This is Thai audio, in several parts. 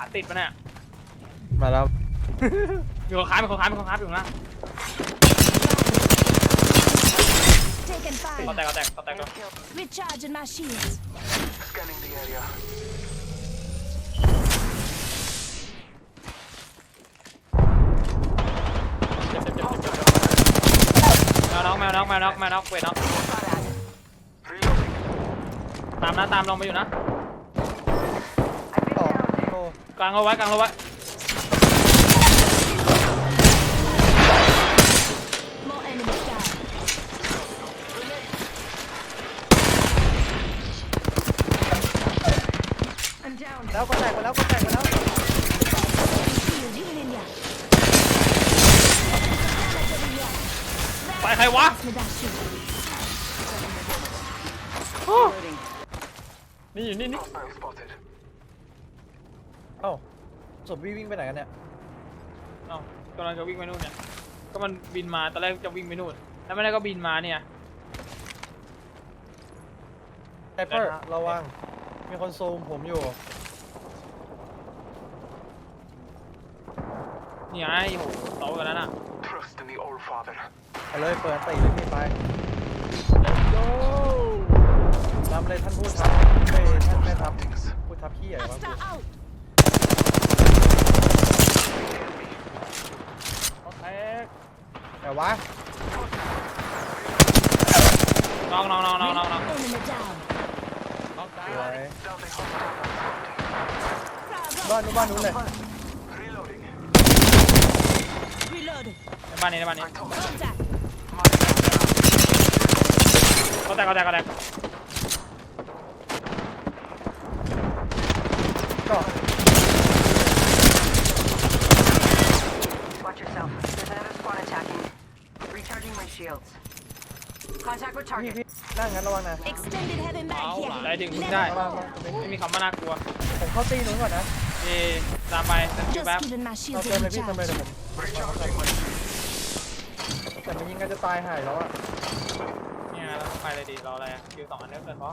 ขาติดปะเนี่ยมาแล้วมีคนค้ามีคนค้ามีคนค้าอยู่ข้างล่าง Taken เขา fire. แตกเขาแตกเขาแตกก็ Recharging my shields. Scanning the area. เจ็บเจ็บเจ็บเจ็บเจ็บแมวน้องแมวน้องแมวน้องแมวน้องเวทน้อง Reloading. ตามนะตามลงไปอยู่นะต่อโอ้ กลางเอาไว้กลางเอาไว้ More enemies down. I'm down. แล้วก็แตกไปแล้วก็แตกไปแล้ว Shield healing ya. ไปใครวะ Pass me that shield. นี่อยู่นี่นี่ Hostile spotted. เอ้าศพวิ่งวิ่งไปไหนกันเนี่ยเอ้ากำลังจะวิ่งไปนู่นเนี่ย ก็มันบินมา ตอนแรกจะวิ่งไปนู่น แล้วไม่ได้ก็บินมาเนี่ยไซเปอร์ระวัง มีคนซูมผมอยู่ นี่ไงโอ้โหโตกันแล้วน่ะ Trust in the All Father. ไปเลยเปิดตีเลยพี่ไป โยนำเลยท่านพูดทับเฮ้ยท่านแม่ทัพ Things. พูดทับพี่ใหญ่วะ Hostile out. เขาแตก แต่วะน้องน้องน้องน้องน้องน้อง Enemy down. น้องตายสวย Down the hostile. บ้านนู้นบ้านนู้นเลย Reloading. Reloading. ในบ้านนี้ในบ้านนี้ Contact. เขาแตกเขาแตกเขาแตกก็ Watch yourself. There's another squad attacking. Recharging my shields. Contact with พี่ target. พี่นั่งงั้นระวังนะ Extended heavy mag เอา here. ได้ถึงมึงได้ ระวังระวังไม่มีคำว่าน่ากลัวผมเข้าตีนู้นก่อนนะเอตามไปเดิน Just แป๊บ giving my เอา shields เติม a เลยพี่เติมเลย recharge. เดี๋ยวผม Recharging my แต่มันยิงกันจะตายหายแล้วอะเนี่ยเราไปเลยดิรออะไรอะคิวสองอันนี้เกินเพราะ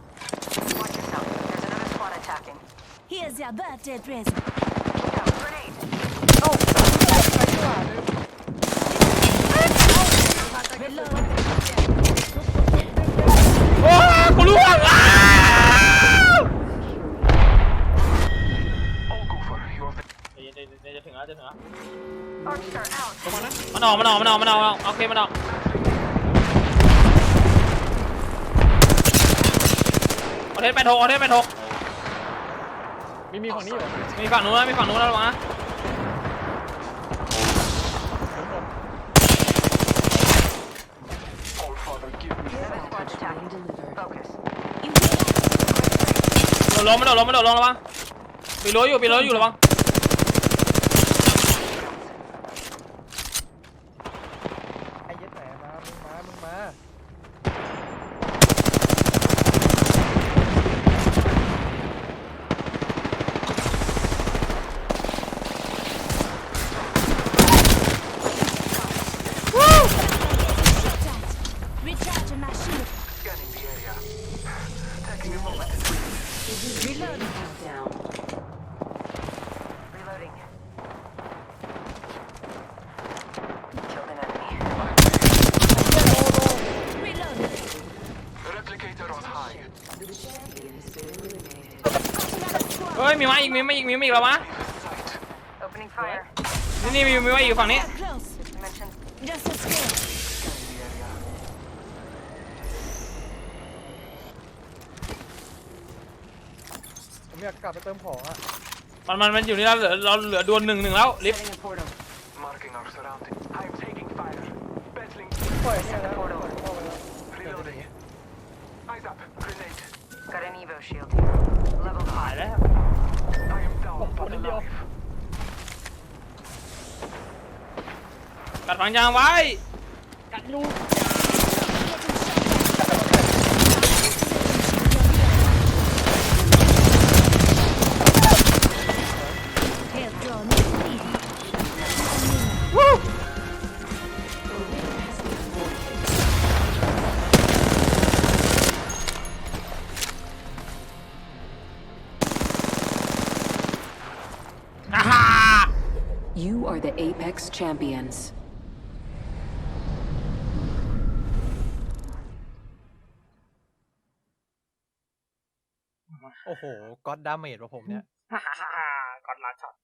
Watch yourself. There's another squad attacking. Here's your birthday present. ดี๋ยวจะถึงแล้วจะถึงแล้ว Arc star out. มันออกมันออกมันออกมันออกมันออกโอเคมันออกเอาเทสไปโทเอาเทสไปโทมีมีฝั่งนี้อยู่มีฝั่งนู้นนะมีฝั่งนู้นแล้วระวังนะ All Father give me Another squad attacking. Focus. You hear that? โดดลงมันโดดลงมันโดดลงระวังปีนรั้วอยู่ปีนรั้วอยู่ระวัง ไอ้เย็ดแหมมามึง มามึงมา Shot at. Recharging my shield. scanning the area. Taking a moment to breathe. Reloading. Countdown. Reloading. Killed an enemy. Reloading. Replicator on high. Another squad. เฮ้ยมีมาอีกมีมาอีกมีมาอีกแล้ววะ Sight. Opening fire. นี่นี่มีมีมาอีกฝั่งนี้ Get close. Dimension. Just a square. Scanning the area. ผมอยากกลับไปเติมของอะมันมันมันอยู่นี่แล้วเหลือเราเหลือดวลหนึ่งหนึ่งแล้วลิฟต์ Setting a portal. Marking our surroundings. I'm taking fire. Battling. ปล่อยเนี่ยนะเข้าไปแล้ว Reloading. Eyes up. Grenade. Got an Evo shield here. Level ตาย 5. แล้ว I am down Oh, but one in the alive. กัดฝังยางไว้ Hail are the Apex champions. โอ้โหก็อดดาเมจว่ะผมเนี่ย ฮ่าฮ่าฮ่าก่อนลาช็อต